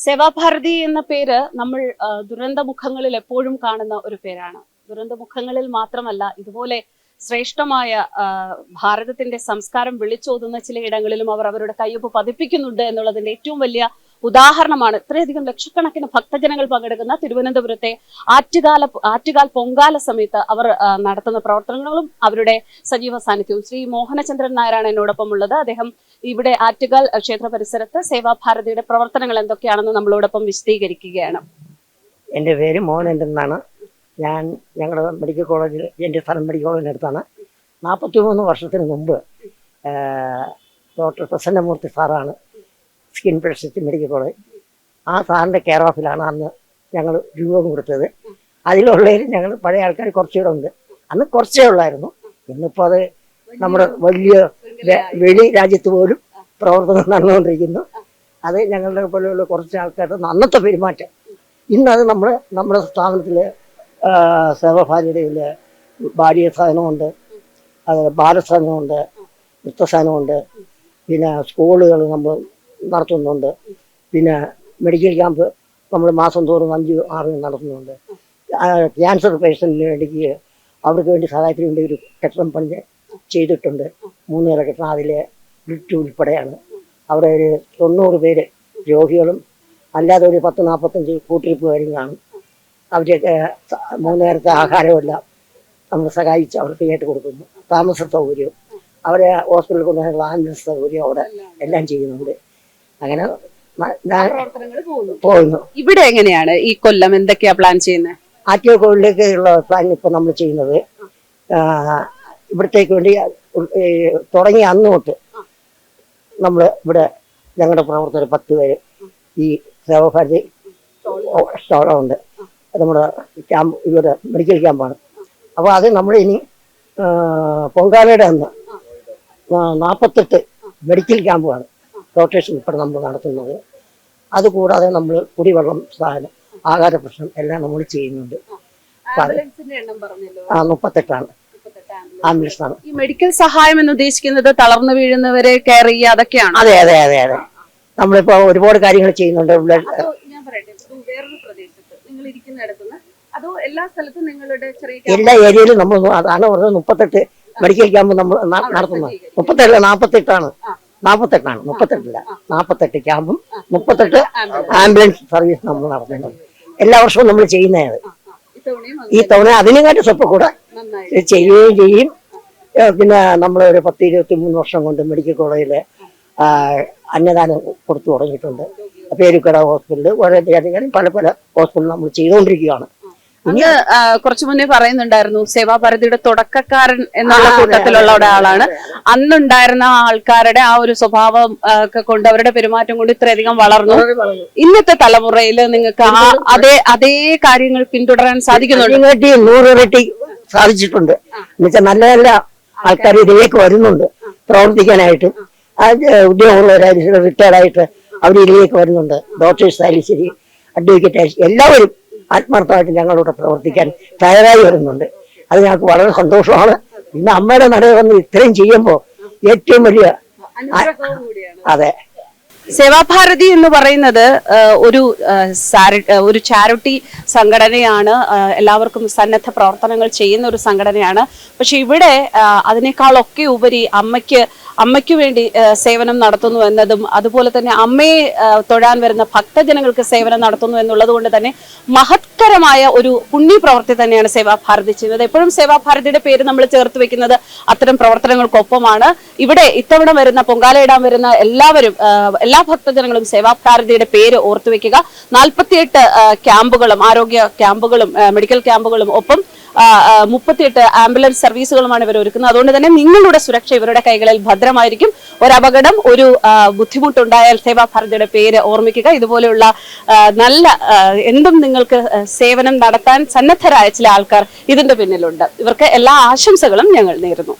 സേവാഭാരതി എന്ന പേര് നമ്മൾ ദുരന്തമുഖങ്ങളിൽ എപ്പോഴും കാണുന്ന ഒരു പേരാണ്. ദുരന്തമുഖങ്ങളിൽ മാത്രമല്ല ഇതുപോലെ ശ്രേഷ്ഠമായ ഭാരതത്തിന്റെ സംസ്കാരം വിളിച്ചോതുന്ന ചില ഇടങ്ങളിലും അവർ അവരുടെ കയ്യൊപ്പ് പതിപ്പിക്കുന്നുണ്ട് എന്നുള്ളതിന്റെ ഏറ്റവും വലിയ ഉദാഹരണമാണ്. ഇത്രയധികം ലക്ഷക്കണക്കിന് ഭക്തജനങ്ങൾ പങ്കെടുക്കുന്ന തിരുവനന്തപുരത്തെ ആറ്റുകാല ആറ്റുകാൽ പൊങ്കാല സമയത്ത് അവർ നടത്തുന്ന പ്രവർത്തനങ്ങളും അവരുടെ സജീവ സാന്നിധ്യവും. ശ്രീ മോഹനചന്ദ്രൻ നായരാണ് എന്നോടൊപ്പം ഉള്ളത്. അദ്ദേഹം ഇവിടെ ആറ്റുകാൽ ക്ഷേത്ര പരിസരത്ത് സേവാഭാരതിയുടെ പ്രവർത്തനങ്ങൾ എന്തൊക്കെയാണെന്ന് നമ്മളോടൊപ്പം വിശദീകരിക്കുകയാണ്. എന്റെ പേര് മോഹനചന്ദ്രൻ എന്നാണ്. ഞാൻ ഞങ്ങളുടെ മെഡിക്കൽ കോളേജിൽ എന്റെ സ്ഥലം മെഡിക്കൽ കോളേജിനടുത്താണ് നാൽപ്പത്തി മൂന്ന് വർഷത്തിന് മുമ്പ് ഡോക്ടർ പ്രസന്നമൂർത്തി സാറാണ് സ്പെഷ്യലിസ്റ്റ് മെഡിക്കൽ കോളേജ് ആ സാറിന്റെ കെയർ ഓഫിലാണ് അന്ന് ഞങ്ങൾ രൂപം കൊടുത്തത്. അതിലുള്ളതിൽ ഞങ്ങൾ പഴയ ആൾക്കാർ കുറച്ചുകൂടെ ഉണ്ട്. അന്ന് കുറച്ചേ ഉള്ളായിരുന്നു. ഇന്നിപ്പോൾ അത് നമ്മുടെ വലിയ വെളി രാജ്യത്ത് പോലും പ്രവർത്തനം നടന്നുകൊണ്ടിരിക്കുന്നു. അത് ഞങ്ങളുടെ പോലെയുള്ള കുറച്ച് ആൾക്കാരുടെ അന്നത്തെ പെരുമാറ്റം. ഇന്നത് നമ്മൾ നമ്മുടെ സ്ഥാപനത്തിൽ സേവഭാര്യതയിൽ ഭാര്യ സാധനമുണ്ട് അത് ബാലസാധനമുണ്ട് വൃത്തസാധനമുണ്ട് പിന്നെ സ്കൂളുകൾ നമ്മൾ നടത്തുന്നുണ്ട്. പിന്നെ മെഡിക്കൽ ക്യാമ്പ് നമ്മൾ മാസം തോറും അഞ്ച് ആറ് നടത്തുന്നുണ്ട്. ക്യാൻസർ പേഷ്യന്റിന് വേണ്ടി അവർക്ക് വേണ്ടി സഹായത്തിന് വേണ്ടി ഒരു കെട്ടിടം പണി ചെയ്തിട്ടുണ്ട്. മൂന്ന് നില കെട്ടിടം. അതിലെ ലിഫ്റ്റ് ഉൾപ്പെടെയാണ്. അവിടെ ഒരു തൊണ്ണൂറ് പേര് രോഗികളും അല്ലാതെ ഒരു പത്ത് നാൽപ്പത്തഞ്ച് കൂട്ടിരിപ്പുകാരും കാണും അവരെയൊക്കെ മൂന്ന് നേരത്തെ ആഹാരമെല്ലാം നമ്മൾ സഹായിച്ച് അവർക്ക് കേട്ട് കൊടുക്കുന്നു. താമസ സൗകര്യവും. അവരെ ഹോസ്പിറ്റലിൽ കൊണ്ടുപോകാനുള്ള ആംബുലൻസ് സൗകര്യം അവിടെ എല്ലാം ചെയ്യുന്നുണ്ട്. അങ്ങനെ പോകുന്നു. ഇവിടെ എങ്ങനെയാണ് ഈ കൊല്ലം എന്തൊക്കെയാ പ്ലാൻ ചെയ്യുന്നത് ഉള്ള പ്ലാൻ ഇപ്പൊ നമ്മൾ ചെയ്യുന്നത്. ഇവിടത്തേക്ക് വേണ്ടി തുടങ്ങി തുടങ്ങിയ അന്ന് തൊട്ട് നമ്മൾ ഇവിടെ ഞങ്ങളുടെ പ്രവർത്തകർ പത്ത് പേര് ഈ സേവഭാരതി സ്റ്റോളുണ്ട്. നമ്മുടെ ക്യാമ്പ് ഇവിടെ മെഡിക്കൽ ക്യാമ്പാണ്. അപ്പോൾ അത് നമ്മൾ ഇനി പൊങ്കാലയുടെ അന്ന് നാൽപ്പത്തെട്ട് മെഡിക്കൽ ക്യാമ്പുമാണ് റോട്ടേഷൻ ഉൾപ്പെടെ നമ്മൾ നടത്തുന്നത്. അതുകൂടാതെ നമ്മൾ കുടിവെള്ളം സാധനം ആഹാര പ്രശ്നം എല്ലാം നമ്മൾ ചെയ്യുന്നുണ്ട്. ആ മുപ്പത്തെട്ടാണ്. ആംബുലൻസ്. ആണ് ഈ മെഡിക്കൽ സഹായം എന്ന് ഉദ്ദേശിക്കുന്നത് തളർന്നു വീഴുന്നവരെ കെയർ ചെയ്യുക അതൊക്കെയാണ്. അതെ അതെ അതെ അതെ. നമ്മളിപ്പോ ഒരുപാട് കാര്യങ്ങൾ ചെയ്യുന്നുണ്ട്. ഞാൻ പറയട്ടെ വേറൊരു പ്രദേശത്ത് നിങ്ങൾ ഇരിക്കുന്നിടത്തുനിന്ന് അതോ എല്ലാ സ്ഥലത്തും നിങ്ങളുടെ ചെറിയ എല്ലാ ഏരിയയിലും നമ്മൾ അതാണ് പറഞ്ഞത് മുപ്പത്തെട്ട് മെഡിക്കൽ ക്യാമ്പ് നമ്മൾ നടത്തുന്നത്. മുപ്പത്തെട്ട് നാൽപ്പത്തെട്ടാണ് നാൽപ്പത്തെട്ടാണ് മുപ്പത്തെട്ടില്ല. നാൽപ്പത്തെട്ട് ക്യാമ്പും മുപ്പത്തെട്ട് ആംബുലൻസ്. സർവീസ് നമ്മൾ നടത്തുന്നത് എല്ലാ വർഷവും നമ്മൾ ചെയ്യുന്നതാണ്. ഈ തവണ അതിനെക്കാട്ടി സ്വപ്പ് കൂടെ ചെയ്യുകയും ചെയ്യും. പിന്നെ നമ്മൾ ഒരു പത്ത് ഇരുപത്തി മൂന്ന് വർഷം കൊണ്ട് മെഡിക്കൽ കോളേജിൽ അന്നദാനം കൊടുത്തു തുടങ്ങിയിട്ടുണ്ട്. പേരുക്കട ഹോസ്പിറ്റലിൽ വളരെയധികം പല പല ഹോസ്പിറ്റലിൽ നമ്മൾ ചെയ്തുകൊണ്ടിരിക്കുകയാണ്. അങ്ങ് കുറച്ചു മുന്നേ പറയുന്നുണ്ടായിരുന്നു സേവാഭാരതിയുടെ തുടക്കക്കാരൻ എന്നുള്ള കൂട്ടത്തിലുള്ള ഒരാളാണ്. അന്നുണ്ടായിരുന്ന ആൾക്കാരുടെ ആ ഒരു സ്വഭാവം ഒക്കെ കൊണ്ട് അവരുടെ പെരുമാറ്റം കൊണ്ട് ഇത്രയധികം വളർന്നു. ഇന്നത്തെ തലമുറയിൽ നിങ്ങൾക്ക് ആ അതേ അതേ കാര്യങ്ങൾ പിന്തുടരാൻ സാധിക്കുന്നുണ്ട്? നൂറിരട്ടി സാധിച്ചിട്ടുണ്ട്. എന്നുവെച്ചാൽ നല്ല നല്ല ആൾക്കാർ ഇതിലേക്ക് വരുന്നുണ്ട് പ്രവർത്തിക്കാനായിട്ട്. ഉദ്യോഗമുള്ളവരായാലും റിട്ടയർഡായിട്ട് അവർ ഇതിലേക്ക് വരുന്നുണ്ട്. ഡോക്ടേഴ്സ് ആയാലും ശരി അഡ്വക്കേറ്റ് ആയാലും എല്ലാവരും ആത്മാർത്ഥമായിട്ട് ഞങ്ങളോട് പ്രവർത്തിക്കാൻ തയ്യാറായി വരുന്നുണ്ട്. അത് ഞങ്ങൾക്ക് വളരെ സന്തോഷമാണ്. ഇന്ന് അമ്മയുടെ നട വന്ന് ഇത്രയും ചെയ്യുമ്പോൾ ഏറ്റവും വലിയ അതെ. സേവാഭാരതി എന്ന് പറയുന്നത് ഒരു ഒരു ചാരിറ്റി സംഘടനയാണ്. എല്ലാവർക്കും സന്നദ്ധ പ്രവർത്തനങ്ങൾ ചെയ്യുന്ന ഒരു സംഘടനയാണ്. പക്ഷെ ഇവിടെ അതിനേക്കാളൊക്കെ ഉപരി അമ്മയ്ക്ക് അമ്മയ്ക്ക് വേണ്ടി സേവനം നടത്തുന്നു എന്നതും അതുപോലെ തന്നെ അമ്മയെ തൊഴാൻ വരുന്ന ഭക്തജനങ്ങൾക്ക് സേവനം നടത്തുന്നു എന്നുള്ളത് കൊണ്ട് തന്നെ മഹത്കരമായ ഒരു പുണ്യ പ്രവൃത്തി തന്നെയാണ് സേവാഭാരതി ചെയ്യുന്നത്. എപ്പോഴും സേവാഭാരതിയുടെ പേര് നമ്മൾ ചേർത്ത് വെക്കുന്നത് അത്തരം പ്രവർത്തനങ്ങൾക്കൊപ്പമാണ്. ഇവിടെ ഇത്തവണ വരുന്ന പൊങ്കാലയിടാൻ വരുന്ന എല്ലാവരും ആ, എല്ലാ ഭക്തജനങ്ങളും സേവാഭാരതിയുടെ പേര് ഓർത്തുവെക്കുക. നാൽപ്പത്തിയെട്ട് ക്യാമ്പുകളും ആരോഗ്യ ക്യാമ്പുകളും മെഡിക്കൽ ക്യാമ്പുകളും ഒപ്പം മുപ്പത്തിയെട്ട് ആംബുലൻസ് സർവീസുകളുമാണ് ഇവർ ഒരുക്കുന്നത്. അതുകൊണ്ട് തന്നെ നിങ്ങളുടെ സുരക്ഷ ഇവരുടെ കൈകളിൽ ഭദ്രമായിരിക്കും. ഒരു അപകടം ഒരു ബുദ്ധിമുട്ടുണ്ടായാൽ സേവാഭാരതിയുടെ പേര് ഓർമ്മിക്കുക. ഇതുപോലെയുള്ള നല്ല എന്തും നിങ്ങൾക്ക് സേവനം നടത്താൻ സന്നദ്ധരായ ചില ആൾക്കാർ ഇതിന്റെ പിന്നിലുണ്ട്. ഇവർക്ക് എല്ലാ ആശംസകളും ഞങ്ങൾ നേരുന്നു.